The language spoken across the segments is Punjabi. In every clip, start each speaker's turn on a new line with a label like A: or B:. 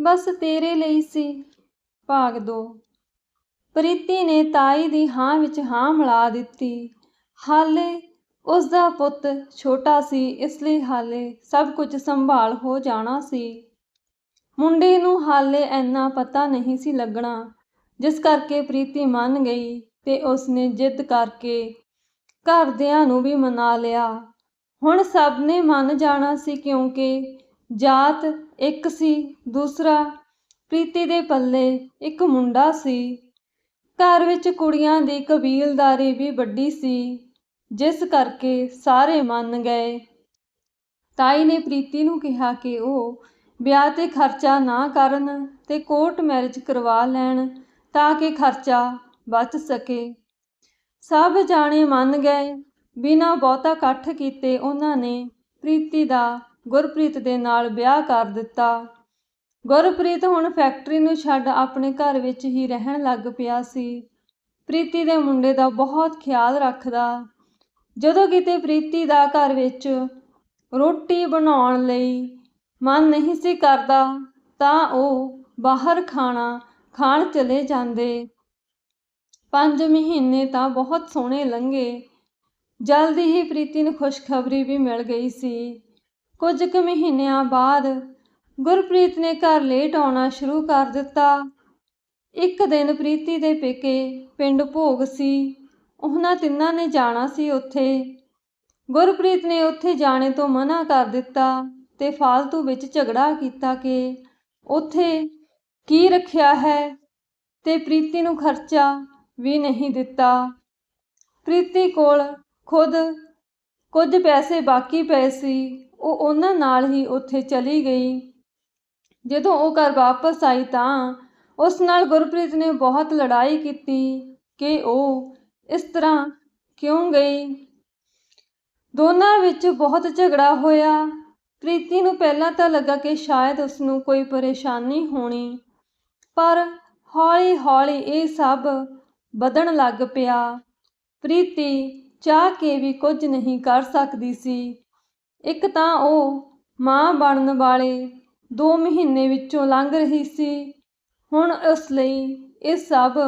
A: ਬਸ ਤੇਰੇ ਲਈ ਸੀ। ਭਾਗ ਦੋ। ਪ੍ਰੀਤੀ ਨੇ ਤਾਈ ਦੀ ਹਾਂ ਵਿੱਚ ਹਾਂ ਮਿਲਾ ਦਿੱਤੀ। ਹਾਲੇ ਉਸ ਦਾ ਪੁੱਤ ਛੋਟਾ ਸੀ, ਇਸ ਲਈ ਹਾਲੇ ਸਭ ਕੁਝ ਸੰਭਾਲ ਹੋ ਜਾਣਾ ਸੀ। ਮੁੰਡੇ ਨੂੰ ਹਾਲੇ ਇੰਨਾ ਪਤਾ ਨਹੀਂ ਸੀ ਲੱਗਣਾ, ਜਿਸ ਕਰਕੇ ਪ੍ਰੀਤੀ ਮੰਨ ਗਈ ਤੇ ਉਸਨੇ ਜਿੱਦ ਕਰਕੇ ਘਰਦਿਆਂ ਨੂੰ ਵੀ ਮਨਾ ਲਿਆ। ਹੁਣ ਸਭ ਨੇ ਮੰਨ ਜਾਣਾ ਸੀ ਕਿਉਂਕਿ ਜਾਤ ਇੱਕ ਸੀ, ਦੂਸਰਾ ਪ੍ਰੀਤੀ ਦੇ ਪੱਲੇ, ਇੱਕ ਮੁੰਡਾ ਸੀ। ਘਰ ਵਿੱਚ ਕੁੜੀਆਂ ਦੀ ਕਬੀਲਦਾਰੀ ਵੀ ਵੱਡੀ ਸੀ, ਜਿਸ ਕਰਕੇ ਸਾਰੇ ਮੰਨ ਗਏ। ਤਾਈ ਨੇ ਪ੍ਰੀਤੀ ਨੂੰ ਕਿਹਾ ਕਿ ਉਹ ਵਿਆਹ ਤੇ ਖਰਚਾ ਨਾ ਕਰਨ ਤੇ ਕੋਰਟ ਮੈਰਿਜ ਕਰਵਾ ਲੈਣ ਤਾਂ ਕਿ ਖਰਚਾ ਬਚ ਸਕੇ। ਸਭ ਜਾਣੇ ਮੰਨ ਗਏ। ਬਿਨਾਂ ਬਹੁਤਾ ਇਕੱਠ ਕੀਤੇ ਉਹਨਾਂ ਨੇ ਪ੍ਰੀਤੀ ਦਾ ਗੁਰਪ੍ਰੀਤ ਦੇ ਨਾਲ ਵਿਆਹ ਕਰ ਦਿੱਤਾ। ਗੁਰਪ੍ਰੀਤ ਹੁਣ ਫੈਕਟਰੀ ਨੂੰ ਛੱਡ ਆਪਣੇ ਘਰ ਵਿੱਚ ਹੀ ਰਹਿਣ ਲੱਗ ਪਿਆ ਸੀ। ਪ੍ਰੀਤੀ ਦੇ ਮੁੰਡੇ ਦਾ ਬਹੁਤ ਖਿਆਲ ਰੱਖਦਾ। ਜਦੋਂ ਕਿਤੇ ਪ੍ਰੀਤੀ ਦਾ ਘਰ ਵਿੱਚ ਰੋਟੀ ਬਣਾਉਣ ਲਈ ਮਨ ਨਹੀਂ ਸੀ ਕਰਦਾ, ਤਾਂ ਉਹ ਬਾਹਰ ਖਾਣਾ ਖਾਣ ਚਲੇ ਜਾਂਦੇ। ਪੰਜ ਮਹੀਨੇ ਤਾਂ ਬਹੁਤ ਸੋਹਣੇ ਲੰਘੇ। ਜਲਦੀ ਹੀ ਪ੍ਰੀਤੀ ਨੂੰ ਖੁਸ਼ਖਬਰੀ ਵੀ ਮਿਲ ਗਈ ਸੀ। ਕੁਝ ਕੁ ਮਹੀਨਿਆਂ ਬਾਅਦ ਗੁਰਪ੍ਰੀਤ ਨੇ ਘਰ ਲੇਟ ਆਉਣਾ ਸ਼ੁਰੂ ਕਰ ਦਿੱਤਾ। ਇੱਕ ਦਿਨ ਪ੍ਰੀਤੀ ਦੇ ਪੇਕੇ ਪਿੰਡ ਭੋਗ ਸੀ। ਉਹਨਾਂ ਤਿੰਨਾਂ ਨੇ ਜਾਣਾ ਸੀ ਉੱਥੇ। ਗੁਰਪ੍ਰੀਤ ਨੇ ਉੱਥੇ ਜਾਣੇ ਤੋਂ ਮਨਾ ਕਰ ਦਿੱਤਾ ਤੇ ਫਾਲਤੂ ਵਿੱਚ ਝਗੜਾ ਕੀਤਾ ਕਿ ਉੱਥੇ ਕੀ ਰੱਖਿਆ ਹੈ ਤੇ ਪ੍ਰੀਤੀ ਨੂੰ ਖਰਚਾ ਵੀ ਨਹੀਂ ਦਿੱਤਾ। ਪ੍ਰੀਤੀ ਕੋਲ ਖੁਦ ਕੁਝ ਪੈਸੇ ਬਾਕੀ ਪਏ ਸੀ। ਉਹ ਉਹਨਾਂ ਨਾਲ ਹੀ ਉੱਥੇ ਚਲੀ ਗਈ। ਜਦੋਂ ਉਹ ਘਰ ਵਾਪਸ ਆਈ ਤਾਂ ਉਸ ਨਾਲ ਗੁਰਪ੍ਰੀਤ ਨੇ ਬਹੁਤ ਲੜਾਈ ਕੀਤੀ ਕਿ ਉਹ ਇਸ ਤਰ੍ਹਾਂ ਕਿਉਂ ਗਈ? ਦੋਨਾਂ ਵਿੱਚ ਬਹੁਤ ਝਗੜਾ ਹੋਇਆ। ਪ੍ਰੀਤੀ ਨੂੰ ਪਹਿਲਾਂ ਤਾਂ ਲੱਗਾ ਕਿ ਸ਼ਾਇਦ ਉਸ ਨੂੰ ਕੋਈ ਪਰੇਸ਼ਾਨੀ ਹੋਣੀ, ਪਰ ਹੌਲੀ-ਹੌਲੀ ਇਹ ਸਭ ਵਧਣ ਲੱਗ ਪਿਆ। ਪ੍ਰੀਤੀ ਚਾਹ ਕੇ ਵੀ ਕੁਝ ਨਹੀਂ ਕਰ ਸਕਦੀ ਸੀ। ਇੱਕ ਤਾਂ ਉਹ ਮਾਂ ਬਣਨ ਵਾਲੇ 2 ਮਹੀਨੇ ਵਿੱਚੋਂ ਲੰਘ ਰਹੀ ਸੀ। ਹੁਣ ਉਸ ਲਈ ਇਹ ਸਭ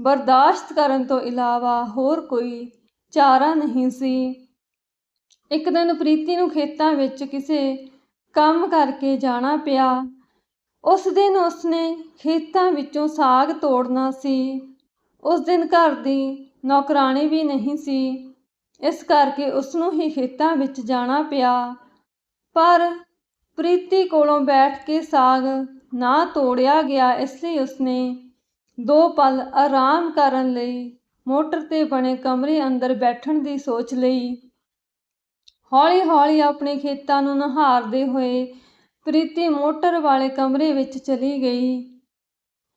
A: ਬਰਦਾਸ਼ਤ ਕਰਨ ਤੋਂ ਇਲਾਵਾ ਹੋਰ ਕੋਈ ਚਾਰਾ ਨਹੀਂ ਸੀ। ਇੱਕ ਦਿਨ ਪ੍ਰੀਤੀ ਨੂੰ ਖੇਤਾਂ ਵਿੱਚ ਕਿਸੇ ਕੰਮ ਕਰਕੇ ਜਾਣਾ ਪਿਆ। ਉਸ ਦਿਨ ਉਸਨੇ ਖੇਤਾਂ ਵਿੱਚੋਂ ਸਾਗ ਤੋੜਨਾ ਸੀ। ਉਸ ਦਿਨ ਘਰ ਦੀ ਨੌਕਰਾਣੀ ਵੀ ਨਹੀਂ ਸੀ। ਇਸ ਕਰਕੇ ਉਸ ਨੂੰ ਹੀ ਖੇਤਾਂ ਵਿੱਚ ਜਾਣਾ ਪਿਆ। ਪਰ ਪ੍ਰੀਤੀ ਕੋਲੋਂ ਬੈਠ ਕੇ ਸਾਗ ਨਾ ਤੋੜਿਆ ਗਿਆ, ਇਸ ਲਈ ਉਸਨੇ ਦੋ ਪਲ ਆਰਾਮ ਕਰਨ ਲਈ ਮੋਟਰ ਤੇ ਬਣੇ ਕਮਰੇ ਅੰਦਰ ਬੈਠਣ ਦੀ ਸੋਚ ਲਈ। ਹੌਲੀ-ਹੌਲੀ ਆਪਣੇ ਖੇਤਾਂ ਨੂੰ ਨਹਾਰਦੇ ਹੋਏ ਪ੍ਰੀਤੀ ਮੋਟਰ ਵਾਲੇ ਕਮਰੇ ਵਿੱਚ ਚਲੀ ਗਈ।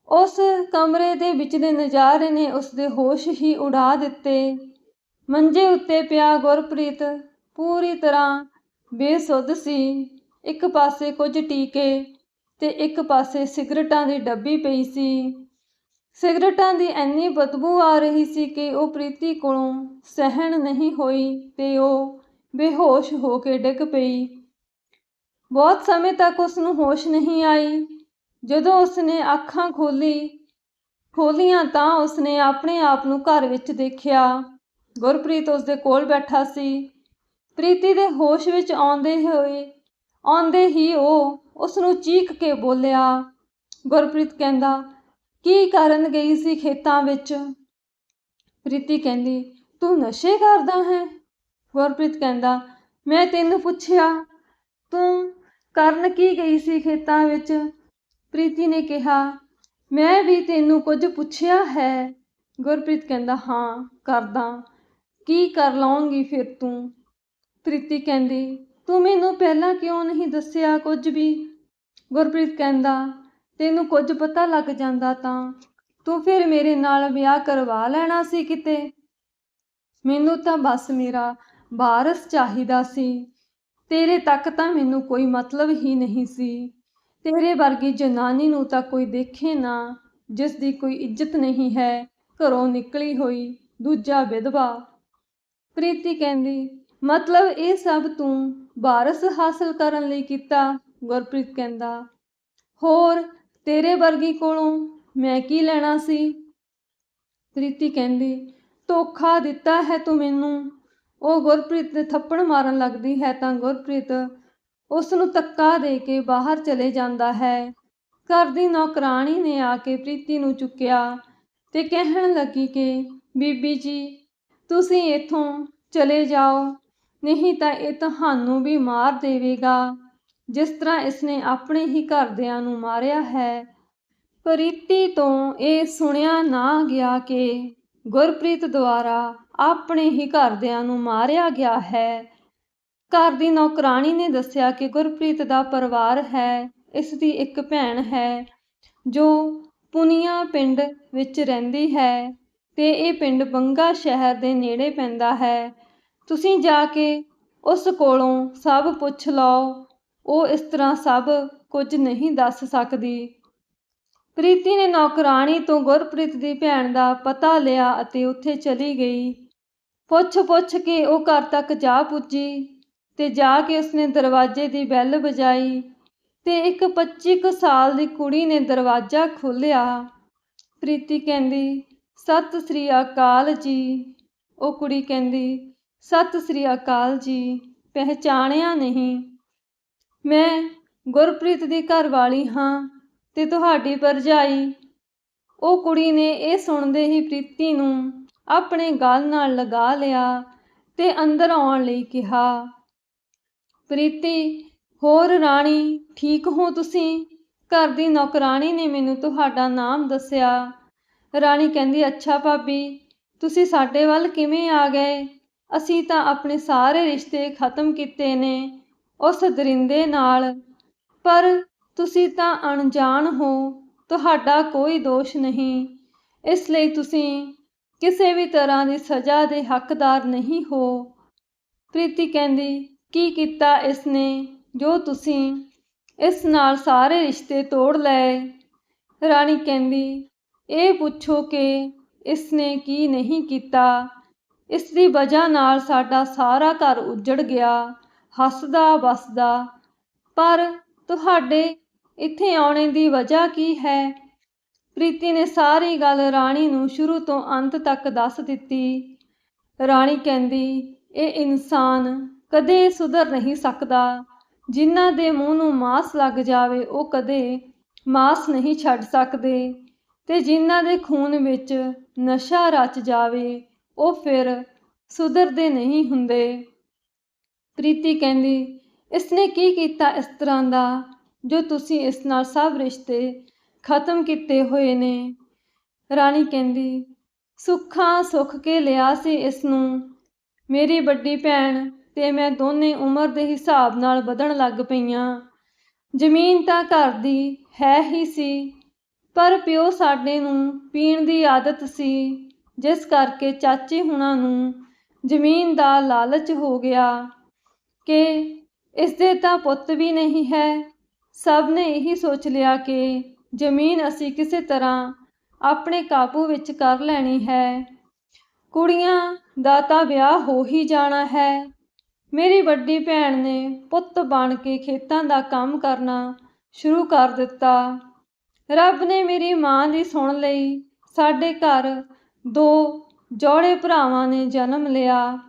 A: ਉਸ ਕਮਰੇ ਦੇ ਵਿਚਲੇ ਨਜ਼ਾਰੇ ਨੇ ਉਸਦੇ ਹੋਸ਼ ਹੀ ਉਡਾ ਦਿੱਤੇ। ਮੰਜੇ ਉੱਤੇ ਪਿਆ ਗੁਰਪ੍ਰੀਤ। ਪੂਰੀ ਤਰ੍ਹਾਂ ਬੇਸੁੱਧ ਸੀ। ਇੱਕ ਪਾਸੇ ਕੁਝ ਟੀਕੇ ਤੇ ਇੱਕ ਪਾਸੇ ਸਿਗਰਟਾਂ ਦੀ ਡੱਬੀ ਪਈ ਸੀ। ਸਿਗਰਟਾਂ ਦੀ ਇੰਨੀ ਬਦਬੂ ਆ ਰਹੀ ਸੀ ਕਿ ਉਹ ਪ੍ਰੀਤੀ ਕੋਲੋਂ ਸਹਿਣ ਨਹੀਂ ਹੋਈ ਤੇ ਉਹ ਬੇਹੋਸ਼ ਹੋ ਕੇ ਡਿੱਗ ਪਈ। ਬਹੁਤ ਸਮੇਂ ਤੱਕ ਉਸ ਨੂੰ ਹੋਸ਼ ਨਹੀਂ ਆਈ। ਜਦੋਂ ਉਸਨੇ ਅੱਖਾਂ ਖੋਲੀ ਖੋਲੀਆਂ ਤਾਂ ਉਸਨੇ ਆਪਣੇ ਆਪ ਨੂੰ ਘਰ ਵਿੱਚ ਦੇਖਿਆ। ਗੁਰਪ੍ਰੀਤ ਉਸਦੇ ਕੋਲ ਬੈਠਾ ਸੀ। ਪ੍ਰੀਤੀ ਦੇ ਹੋਸ਼ ਵਿੱਚ ਆਉਂਦੇ ਹੋਏ, ਆਉਂਦੇ ਹੀ ਉਹ ਉਸ ਨੂੰ ਚੀਕ ਕੇ ਬੋਲਿਆ, ਗੁਰਪ੍ਰੀਤ ਕਹਿੰਦਾ, ਕੀ ਕਰਨ ਗਈ ਸੀ ਖੇਤਾਂ ਵਿੱਚ? ਪ੍ਰੀਤੀ ਕਹਿੰਦੀ, ਤੂੰ ਨਸ਼ੇ ਕਰਦਾ ਹੈ? ਗੁਰਪ੍ਰੀਤ ਕਹਿੰਦਾ, ਮੈਂ ਤੈਨੂੰ ਪੁੱਛਿਆ, ਤੂੰ ਕਰਨ ਕੀ ਗਈ ਸੀ ਖੇਤਾਂ ਵਿੱਚ? ਪ੍ਰੀਤੀ ਨੇ ਕਿਹਾ, ਮੈਂ ਵੀ ਤੈਨੂੰ ਕੁਝ ਪੁੱਛਿਆ ਹੈ। ਗੁਰਪ੍ਰੀਤ ਕਹਿੰਦਾ, ਹਾਂ, ਕਰਦਾ। ਕੀ ਕਰ ਲਾਉਂਗੀ ਫਿਰ ਤੂੰ? ਪ੍ਰੀਤੀ ਕਹਿੰਦੀ, ਤੂੰ ਮੈਨੂੰ ਪਹਿਲਾਂ ਕਿਉਂ ਨਹੀਂ ਦੱਸਿਆ ਕੁਝ ਵੀ? ਗੁਰਪ੍ਰੀਤ ਕਹਿੰਦਾ, ਤੈਨੂੰ ਕੁਝ ਪਤਾ ਲੱਗ ਜਾਂਦਾ ਤਾਂ। ਤੂੰ ਫਿਰ ਮੇਰੇ ਨਾਲ ਵਿਆਹ ਕਰਵਾ ਲੈਣਾ ਸੀ ਕਿਤੇ? ਮੈਨੂੰ ਤਾਂ ਬਸ ਮੇਰਾ ਵਾਰਸ ਚਾਹੀਦਾ ਸੀ। ਤੇਰੇ ਤੱਕ ਤਾਂ ਮੈਨੂੰ ਕੋਈ ਮਤਲਬ ਹੀ ਨਹੀਂ ਸੀ। ਤੇਰੇ ਵਰਗੀ ਜਨਾਨੀ ਨੂੰ ਤਾਂ ਕੋਈ ਦੇਖੇ ਨਾ ਜਿਸ ਦੀ ਕੋਈ ਇੱਜ਼ਤ ਨਹੀਂ ਹੈ। ਘਰੋਂ ਨਿਕਲੀ ਹੋਈ ਦੂਜਾ ਵਿਧਵਾ ਪ੍ਰੀਤੀ ਕਹਿੰਦੀ, ਮਤਲਬ ਇਹ ਸਭ ਤੂੰ ਵਾਰਸ ਹਾਸਲ ਕਰਨ ਲਈ ਕੀਤਾ? ਗੁਰਪ੍ਰੀਤ ਕਹਿੰਦਾ, ਹੋਰ ਤੇਰੇ ਵਰਗੀ ਕੋਲੋਂ ਮੈਂ ਕੀ ਲੈਣਾ ਸੀ? ਪ੍ਰੀਤੀ ਕਹਿੰਦੀ, ਧੋਖਾ ਦਿੱਤਾ ਹੈ ਤੂੰ ਮੈਨੂੰ। ਉਹ ਗੁਰਪ੍ਰੀਤ ਦੇ ਥੱਪੜ ਮਾਰਨ ਲੱਗਦੀ ਹੈ ਤਾਂ ਗੁਰਪ੍ਰੀਤ ਉਸ ਨੂੰ ਧੱਕਾ ਦੇ ਕੇ ਬਾਹਰ ਚਲੇ ਜਾਂਦਾ ਹੈ। ਘਰ ਦੀ ਨੌਕਰਾਣੀ ਨੇ ਆ ਕੇ ਪ੍ਰੀਤੀ ਨੂੰ ਚੁੱਕਿਆ ਤੇ ਕਹਿਣ ਲੱਗੀ ਕਿ, ਬੀਬੀ ਜੀ ਤੁਸੀਂ ਇੱਥੋਂ ਚਲੇ ਜਾਓ, ਨਹੀਂ ਤਾਂ ਇਹ ਤੁਹਾਨੂੰ ਵੀ ਮਾਰ ਦੇਵੇਗਾ। ਜਿਸ ਤਰ੍ਹਾਂ ਇਸਨੇ ਆਪਣੇ ਹੀ ਘਰਦਿਆਂ ਨੂੰ ਮਾਰਿਆ ਹੈ। ਪ੍ਰੀਤੀ ਤੋਂ ਇਹ ਸੁਣਿਆ ਨਾ ਗਿਆ ਕਿ ਗੁਰਪ੍ਰੀਤ ਦੁਆਰਾ ਆਪਣੇ ਹੀ ਘਰਦਿਆਂ ਨੂੰ ਮਾਰਿਆ ਗਿਆ ਹੈ। ਘਰ ਦੀ ਨੌਕਰਾਣੀ ਨੇ ਦੱਸਿਆ ਕਿ ਗੁਰਪ੍ਰੀਤ ਦਾ ਪਰਿਵਾਰ ਹੈ, ਇਸ ਦੀ ਇੱਕ ਭੈਣ ਹੈ, ਜੋ ਪੁਨੀਆ ਪਿੰਡ ਵਿੱਚ ਰਹਿੰਦੀ ਹੈ। ਤੇ ਇਹ ਪਿੰਡ ਬੰਗਾ ਸ਼ਹਿਰ ਦੇ ਨੇੜੇ ਪੈਂਦਾ ਹੈ। ਤੁਸੀਂ ਜਾ ਕੇ ਉਸ ਕੋਲੋਂ ਸਭ ਪੁੱਛ ਲਓ। ਉਹ ਇਸ ਤਰ੍ਹਾਂ ਸਭ ਕੁਝ ਨਹੀਂ ਦੱਸ ਸਕਦੀ। ਪ੍ਰੀਤੀ ਨੇ ਨੌਕਰਾਣੀ ਤੋਂ ਗੁਰਪ੍ਰੀਤ ਦੀ ਭੈਣ ਦਾ ਪਤਾ ਲਿਆ ਅਤੇ ਉੱਥੇ ਚਲੀ ਗਈ। ਪੁੱਛ-ਪੁੱਛ ਕੇ ਉਹ ਘਰ ਤੱਕ ਜਾ ਪੁੱਜੀ ਤੇ ਜਾ ਕੇ ਉਸਨੇ ਦਰਵਾਜ਼ੇ ਦੀ ਬੈਲ ਵਜਾਈ ਤੇ ਇੱਕ 25 ਕੁ ਸਾਲ ਦੀ ਕੁੜੀ ਨੇ ਦਰਵਾਜ਼ਾ ਖੋਲ੍ਹਿਆ। ਪ੍ਰੀਤੀ ਕਹਿੰਦੀ ਸਤਿ ਸ੍ਰੀ ਅਕਾਲ ਜੀ। ਉਹ ਕੁੜੀ ਕਹਿੰਦੀ, ਸਤਿ ਸ੍ਰੀ ਅਕਾਲ ਜੀ, ਪਹਿਚਾਣਿਆ ਨਹੀਂ। ਮੈਂ ਗੁਰਪ੍ਰੀਤ ਦੀ ਘਰ ਵਾਲੀ ਹਾਂ ਤੇ ਤੁਹਾਡੀ ਭਰਜਾਈ ਉਹ ਕੁੜੀ ਨੇ ਇਹ ਸੁਣਦੇ ਹੀ ਪ੍ਰੀਤੀ ਨੂੰ ਆਪਣੇ ਗਲ ਨਾਲ ਲਗਾ ਲਿਆ ਤੇ ਅੰਦਰ ਆਉਣ ਲਈ ਕਿਹਾ, ਪ੍ਰੀਤੀ, ਹੋਰ ਰਾਣੀ ਠੀਕ ਹੋ ਤੁਸੀਂ? ਘਰ ਦੀ ਨੌਕਰਾਣੀ ਨੇ ਮੈਨੂੰ ਤੁਹਾਡਾ ਨਾਮ ਦੱਸਿਆ। ਰਾਣੀ ਕਹਿੰਦੀ, ਅੱਛਾ ਭਾਬੀ, ਤੁਸੀਂ ਸਾਡੇ ਵੱਲ ਕਿਵੇਂ ਆ ਗਏ? ਅਸੀਂ ਤਾਂ ਆਪਣੇ ਸਾਰੇ ਰਿਸ਼ਤੇ ਖਤਮ ਕੀਤੇ ਨੇ ਉਸ ਦਰਿੰਦੇ ਨਾਲ। ਪਰ ਤੁਸੀਂ ਤਾਂ ਅਣਜਾਣ ਹੋ, ਤੁਹਾਡਾ ਕੋਈ ਦੋਸ਼ ਨਹੀਂ। ਇਸ ਲਈ ਤੁਸੀਂ ਕਿਸੇ ਵੀ ਤਰ੍ਹਾਂ ਦੀ ਸਜ਼ਾ ਦੇ ਹੱਕਦਾਰ ਨਹੀਂ ਹੋ। ਪ੍ਰੀਤੀ ਕਹਿੰਦੀ, ਕੀ ਕੀਤਾ ਇਸ ਨੇ ਜੋ ਤੁਸੀਂ ਇਸ ਨਾਲ ਸਾਰੇ ਰਿਸ਼ਤੇ ਤੋੜ ਲਏ? ਰਾਣੀ ਕਹਿੰਦੀ ਇਹ ਪੁੱਛੋ ਕਿ ਇਸ ਨੇ ਕੀ ਨਹੀਂ ਕੀਤਾ? ਇਸ ਦੀ ਵਜ੍ਹਾ ਨਾਲ ਸਾਡਾ ਸਾਰਾ ਘਰ ਉੱਜੜ ਗਿਆ, ਹੱਸਦਾ ਵਸਦਾ। ਪਰ ਤੁਹਾਡੇ ਇੱਥੇ ਆਉਣੇ ਦੀ ਵਜ੍ਹਾ ਕੀ ਹੈ? ਪ੍ਰੀਤੀ ਨੇ ਸਾਰੀ ਗੱਲ ਰਾਣੀ ਨੂੰ ਸ਼ੁਰੂ ਤੋਂ ਅੰਤ ਤੱਕ ਦੱਸ ਦਿੱਤੀ। ਰਾਣੀ ਕਹਿੰਦੀ, ਇਹ ਇਨਸਾਨ ਕਦੇ ਸੁਧਰ ਨਹੀਂ ਸਕਦਾ। ਜਿਨ੍ਹਾਂ ਦੇ ਮੂੰਹ ਨੂੰ ਮਾਸ ਲੱਗ ਜਾਵੇ, ਉਹ ਕਦੇ ਮਾਸ ਨਹੀਂ ਛੱਡ ਸਕਦੇ। ਤੇ ਜਿਨ੍ਹਾਂ ਦੇ ਖੂਨ ਵਿੱਚ ਨਸ਼ਾ ਰਚ ਜਾਵੇ, ਉਹ ਫਿਰ ਸੁਧਰਦੇ ਨਹੀਂ ਹੁੰਦੇ। ਪ੍ਰੀਤੀ ਕਹਿੰਦੀ, ਇਸਨੇ ਕੀ ਕੀਤਾ ਇਸ ਤਰ੍ਹਾਂ ਦਾ, ਜੋ ਤੁਸੀਂ ਇਸ ਨਾਲ ਸਭ ਰਿਸ਼ਤੇ ਖਤਮ ਕੀਤੇ ਹੋਏ ਨੇ? ਰਾਣੀ ਕਹਿੰਦੀ, ਸੁੱਖਾਂ ਸੁੱਖ ਕੇ ਲਿਆ ਸੀ ਇਸ ਨੂੰ ਮੇਰੀ ਵੱਡੀ ਭੈਣ ਤੇ ਮੈਂ ਦੋਨੇ ਉਮਰ ਦੇ ਹਿਸਾਬ ਨਾਲ ਵਧਣ ਲੱਗ ਪਈਆਂ। ਜ਼ਮੀਨ ਤਾਂ ਘਰ ਦੀ ਹੈ ਹੀ ਸੀ ਪਰ ਪਿਓ ਸਾਡੇ ਨੂੰ ਪੀਣ ਦੀ ਆਦਤ ਸੀ, ਜਿਸ ਕਰਕੇ ਚਾਚੇ ਹੁਣਾਂ ਨੂੰ ਜ਼ਮੀਨ ਦਾ ਲਾਲਚ ਹੋ ਗਿਆ ਕਿ ਇਸ ਦੇ ਤਾਂ ਪੁੱਤ ਵੀ ਨਹੀਂ ਹੈ। ਸਭ ਨੇ ਇਹੀ ਸੋਚ ਲਿਆ ਕਿ ਜ਼ਮੀਨ ਅਸੀਂ ਕਿਸੇ ਤਰ੍ਹਾਂ ਆਪਣੇ ਕਾਬੂ ਵਿੱਚ ਕਰ ਲੈਣੀ ਹੈ। ਕੁੜੀਆਂ ਦਾ ਤਾਂ ਵਿਆਹ ਹੋ ਹੀ ਜਾਣਾ ਹੈ। ਮੇਰੀ ਵੱਡੀ ਭੈਣ ਨੇ ਪੁੱਤ ਬਣ ਕੇ ਖੇਤਾਂ ਦਾ ਕੰਮ ਕਰਨਾ ਸ਼ੁਰੂ ਕਰ ਦਿੱਤਾ। ਰੱਬ ਨੇ ਮੇਰੀ ਮਾਂ ਦੀ ਸੁਣ ਲਈ। ਸਾਡੇ ਘਰ ਦੋ ਜੋੜੇ ਭਰਾਵਾਂ ਨੇ ਜਨਮ ਲਿਆ।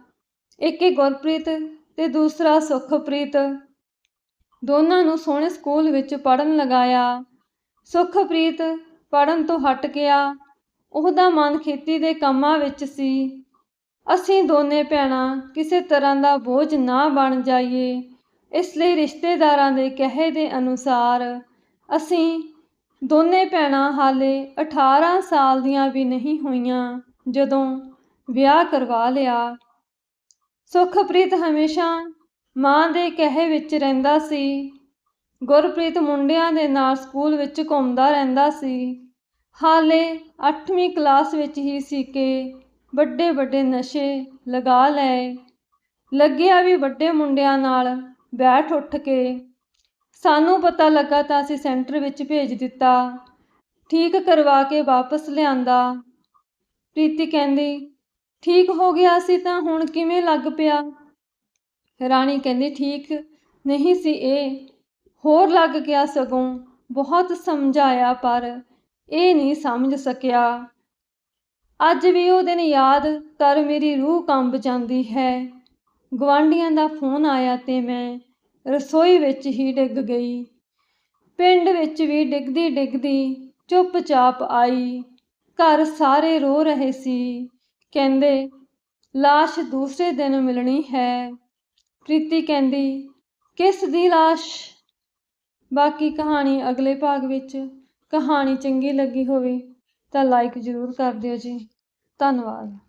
A: ਇੱਕ ਹੀ ਗੁਰਪ੍ਰੀਤ ਤੇ ਦੂਸਰਾ ਸੁਖਪ੍ਰੀਤ। ਦੋਨਾਂ ਨੂੰ ਸੋਹਣੇ ਸਕੂਲ ਵਿੱਚ ਪੜਨ ਲਗਾਇਆ। ਸੁਖਪ੍ਰੀਤ ਪੜਨ ਤੋਂ ਹਟ ਗਿਆ। ਉਹਦਾ ਮਨ ਖੇਤੀ ਦੇ ਕੰਮਾਂ ਵਿੱਚ ਸੀ। ਅਸੀਂ ਦੋਨੇ ਭੈਣਾਂ ਕਿਸੇ ਤਰ੍ਹਾਂ ਦਾ ਬੋਝ ਨਾ ਬਣ ਜਾਈਏ। ਇਸ ਲਈ ਰਿਸ਼ਤੇਦਾਰਾਂ ਦੇ ਕਹੇ ਦੇ ਅਨੁਸਾਰ ਅਸੀਂ ਦੋਨੇ ਭੈਣਾਂ ਹਾਲੇ 18 ਸਾਲ ਦੀਆਂ ਵੀ ਨਹੀਂ ਹੋਈਆਂ, ਜਦੋਂ ਵਿਆਹ ਕਰਵਾ ਲਿਆ। ਸੁਖਪ੍ਰੀਤ ਹਮੇਸ਼ਾ ਮਾਂ ਦੇ ਕਹੇ ਵਿੱਚ ਰਹਿੰਦਾ ਸੀ। ਗੁਰਪ੍ਰੀਤ ਮੁੰਡਿਆਂ ਦੇ ਨਾਲ ਸਕੂਲ ਵਿੱਚ ਘੁੰਮਦਾ ਰਹਿੰਦਾ ਸੀ। ਹਾਲੇ 8ਵੀਂ ਕਲਾਸ ਵਿੱਚ ਹੀ ਸੀ ਕਿ ਵੱਡੇ ਵੱਡੇ ਨਸ਼ੇ ਲਗਾ ਲਏ। ਲੱਗਿਆ ਵੀ ਵੱਡੇ ਮੁੰਡਿਆਂ ਨਾਲ ਬੈਠ ਉੱਠ ਕੇ ਸਾਨੂੰ ਪਤਾ ਲੱਗਾ ਤਾਂ ਅਸੀਂ ਸੈਂਟਰ ਵਿੱਚ ਭੇਜ ਦਿੱਤਾ। ਠੀਕ ਕਰਵਾ ਕੇ ਵਾਪਸ ਲਿਆਂਦਾ। ਪ੍ਰੀਤੀ ਕਹਿੰਦੀ, ਠੀਕ ਹੋ ਗਿਆ ਸੀ ਤਾਂ ਹੁਣ ਕਿਵੇਂ ਲੱਗ ਪਿਆ? ਰਾਣੀ ਕਹਿੰਦੀ, ਠੀਕ ਨਹੀਂ ਸੀ ਇਹ। ਹੋਰ ਲੱਗ ਗਿਆ ਸਗੋਂ। ਬਹੁਤ ਸਮਝਾਇਆ ਪਰ ਇਹ ਨਹੀਂ ਸਮਝ ਸਕਿਆ। ਅੱਜ ਵੀ ਉਹ ਦਿਨ ਯਾਦ ਕਰ ਮੇਰੀ ਰੂਹ ਕੰਬ ਜਾਂਦੀ ਹੈ। ਗੁਆਂਢੀਆਂ ਦਾ ਫੋਨ ਆਇਆ ਤੇ ਮੈਂ ਰਸੋਈ ਵਿੱਚ ਹੀ ਡਿੱਗ ਗਈ। ਪਿੰਡ ਵਿੱਚ ਵੀ ਡਿੱਗਦੀ ਡਿੱਗਦੀ ਚੁੱਪਚਾਪ ਆਈ। ਘਰ ਸਾਰੇ ਰੋ ਰਹੇ ਸੀ। ਕਹਿੰਦੇ, ਲਾਸ਼ ਦੂਸਰੇ ਦਿਨ ਮਿਲਣੀ ਹੈ। ਪ੍ਰੀਤੀ ਕਹਿੰਦੀ, ਕਿਸ ਦੀ ਲਾਸ਼? ਬਾਕੀ ਕਹਾਣੀ ਅਗਲੇ ਭਾਗ ਵਿੱਚ ਕਹਾਣੀ ਚੰਗੀ ਲੱਗੀ ਹੋਵੇ ਤਾਂ ਲਾਈਕ ਜ਼ਰੂਰ ਕਰ ਦਿਓ ਜੀ। ਧੰਨਵਾਦ।